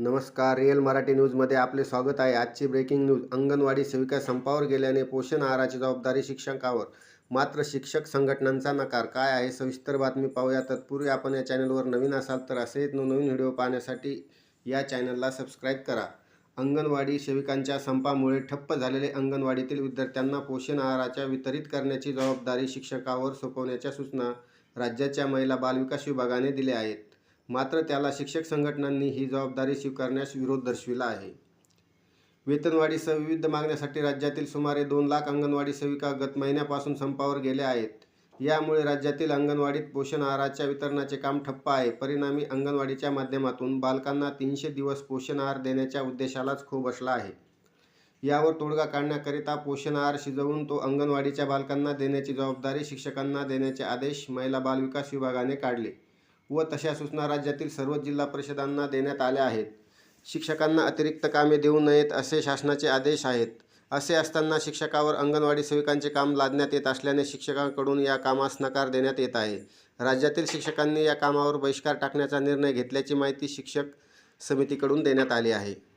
नमस्कार रिअल मराठी न्यूजमध्ये आपले स्वागत आहे. आजची ब्रेकिंग न्यूज अंगणवाडी सेविका संपावर गेल्याने पोषण आहाराची जबाबदारी शिक्षकावर. मात्र शिक्षक संघटनांचा नकार काय आहे? सविस्तर बातमी पाहूया. तत्पूर्वी आपण या चॅनलवर नवीन असाल तर असेच नवनवीन व्हिडिओ पाहण्यासाठी या चॅनलला सबस्क्राईब करा. अंगणवाडी सेविकांच्या संपामुळे ठप्प झालेले अंगणवाडीतील विद्यार्थ्यांना पोषण आहाराच्या वितरित करण्याची जबाबदारी शिक्षकावर सोपवण्याच्या सूचना राज्याच्या महिला बालविकास विभागाने दिल्या आहेत. मात्र त्याला शिक्षक संघटनांनी ही जबाबदारी स्वीकारण्यास विरोध दर्शविला आहे. वेतनवाढीसह विविध मागण्यासाठी राज्यातील सुमारे दोन लाख अंगणवाडी सेविका गत महिन्यापासून संपावर गेल्या आहेत. यामुळे राज्यातील अंगणवाडीत पोषण आहाराच्या वितरणाचे काम ठप्प आहे. परिणामी अंगणवाडीच्या माध्यमातून बालकांना तीनशे दिवस पोषण आहार देण्याच्या उद्देशालाच खो बसला आहे. यावर तोडगा काढण्याकरिता पोषण आहार शिजवून तो अंगणवाडीच्या बालकांना देण्याची जबाबदारी शिक्षकांना देण्याचे आदेश महिला बालविकास विभागाने काढले. व तशा सूचना राज्यातील सर्व जिल्हा परिषदांना देण्यात आल्या आहेत. शिक्षकांना अतिरिक्त कामे देऊ नयेत असे शासनाचे आदेश आहेत. असे असताना शिक्षकावर अंगणवाडी सेविकांचे काम लादण्यात येत असल्याने शिक्षकांकडून या कामास नकार देण्यात येत आहे. राज्यातील शिक्षकांनी या कामावर बहिष्कार टाकण्याचा निर्णय घेतल्याची माहिती शिक्षक समितीकडून देण्यात आली आहे.